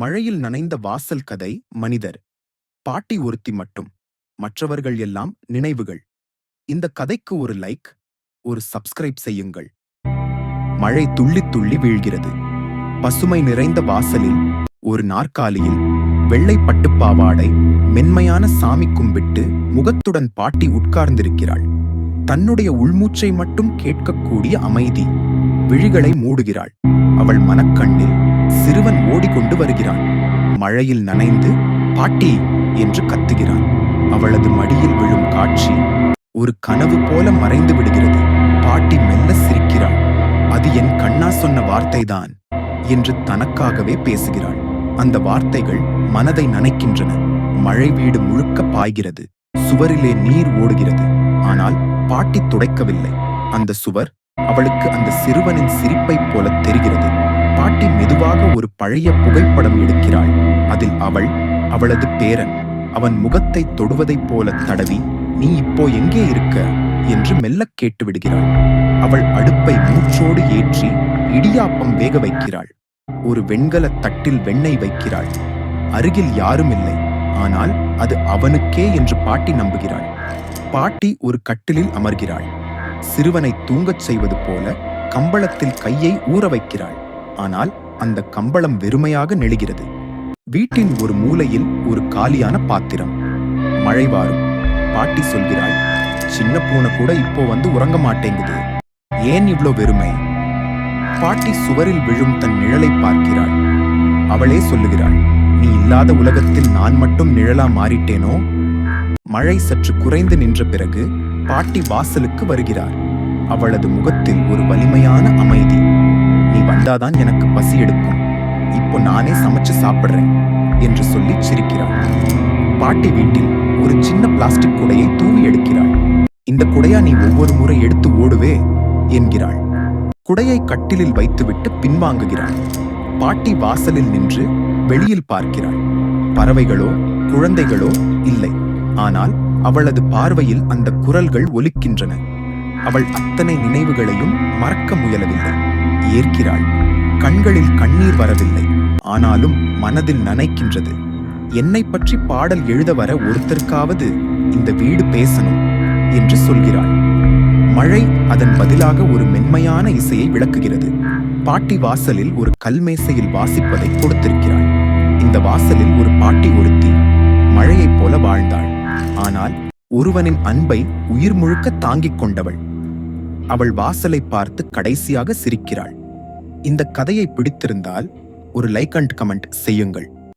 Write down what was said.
மழையில் நனைந்த வாசல் கதை மனிதர் பாட்டி ஒருத்தி மட்டும் மற்றவர்கள் எல்லாம் நினைவுகள். இந்த கதைக்கு ஒரு லைக் ஒரு சப்ஸ்கிரைப் செய்யுங்கள். மழை துள்ளி துள்ளி வீழ்கிறது. பசுமை நிறைந்த வாசலில் ஒரு நாற்காலியில் வெள்ளை பட்டுப் பாவாடை மென்மையான சாமி கும்பிட்டு முகத்துடன் பாட்டி உட்கார்ந்திருக்கிறாள். தன்னுடைய உள்மூச்சை மட்டும் கேட்கக்கூடிய அமைதி விழிகளை மூடுகிறாள். அவள் மனக்கண்ணில் சிறுவன் ஓடிக்கொண்டு வருகிறான். மழையில் நனைந்து பாட்டி என்று கத்துகிறான். அவளது மடியில் விழும் காட்சி ஒரு கனவு போல மறைந்து விடுகிறது. பாட்டி மெல்ல சிரிக்கிறாள். அது என் கண்ணா சொன்ன வார்த்தைதான் என்று தனக்காகவே பேசுகிறாள். அந்த வார்த்தைகள் மனதை நனைக்கின்றன. மழை வீடு முழுக்க பாய்கிறது. சுவரிலே நீர் ஓடுகிறது. ஆனால் பாட்டி துடைக்கவில்லை. அந்த சுவர் அவளுக்கு அந்த சிறுவனின் சிரிப்பைப் போல ஒரு பழைய புகைப்படம் எடுக்கிறாள். அதில் அவள் அவளது பேரன் அவன் முகத்தை தொடுவதைப் போல தடவி நீ இப்போ எங்கே இருக்க? என்று மெல்லக் கேட்டு விடுகிறாள். அவள் அடுப்பை மூச்சோடு ஏற்றி இடியாப்பம் வேக வைக்கிறாள். ஒரு வெண்கலத் தட்டில் வெண்ணெய் வைக்கிறாள். அருகில் யாரும் இல்லை ஆனால் அது அவனுக்கே என்று பாட்டி நம்புகிறாள். பாட்டி ஒரு கட்டிலில் அமர்கிறாள். சிறுவனை தூங்கச் செய்வது போல கம்பளத்தில் கையை ஊற வைக்கிறாள். ஆனால் அந்த கம்பளம் வெறுமையாக நெழுகிறது வீட்டின் ஒரு மூலையில் ஒரு காலியான பாத்திரம். மழை வாரும். பாட்டி சொல்கிறாள் சின்ன பூனை கூட இப்போ வந்து உறங்க மாட்டேங்குது. ஏன் இவ்ளோ வெறுமை? பாட்டி சுவரில் விழும் தன் நிழலை பார்க்கிறாள். அவளே சொல்லுகிறாள் நீ இல்லாத உலகத்தில் நான் மட்டும் நிழலா மாறிட்டேனோ? மழை சற்று குறைந்து நின்ற பிறகு பாட்டி வாசலுக்கு வருகிறார். அவளது முகத்தில் ஒரு வலிமையான அமைதி. நீ எனக்கு பசி எடுக்கும். இப்போ நானே சமைச்சு சாப்பிடுறேன் என்று சொல்லி சிரிக்கிறாள். பாட்டி வீட்டில் ஒரு சின்ன பிளாஸ்டிக் குடையை தூவி எடுக்கிறாள். இந்த குடையா நீ ஒவ்வொரு முறை எடுத்து ஓடுவே என்கிறாள். குடையை கட்டிலில் வைத்துவிட்டு பின்வாங்குகிறாள். பாட்டி வாசலில் நின்று வெளியில் பார்க்கிறாள். பறவைகளோ குழந்தைகளோ இல்லை. ஆனால் அவளது பார்வையில் அந்த குரல்கள் ஒலிக்கின்றன. அவள் அத்தனை நினைவுகளையும் மறக்க முயலவில்லை. ஏற்கிறாள். கண்களில் கண்ணீர் வரவில்லை. ஆனாலும் மனதில் நனைக்கின்றது. என்னை பற்றி பாடல் எழுத வர ஒருத்தருக்காவது இந்த வீடு பேசணும் என்று சொல்கிறாள். மழை அதன் பதிலாக ஒரு மென்மையான இசையை விளக்குகிறது. பாட்டி வாசலில் ஒரு கல்மேசையில் வாசிப்பதை கொடுத்திருக்கிறாள். இந்த வாசலில் ஒரு பாட்டி ஒருத்தி மழையைப் போல வாழ்ந்தாள். ஆனால் ஒருவனின் அன்பை உயிர் முழுக்க தாங்கிக் கொண்டவள். அவள் வாசலை பார்த்து கடைசியாக சிரிக்கிறாள். இந்த கதையை பிடித்திருந்தால் ஒரு லைக் அண்ட் கமெண்ட் செய்யுங்கள்.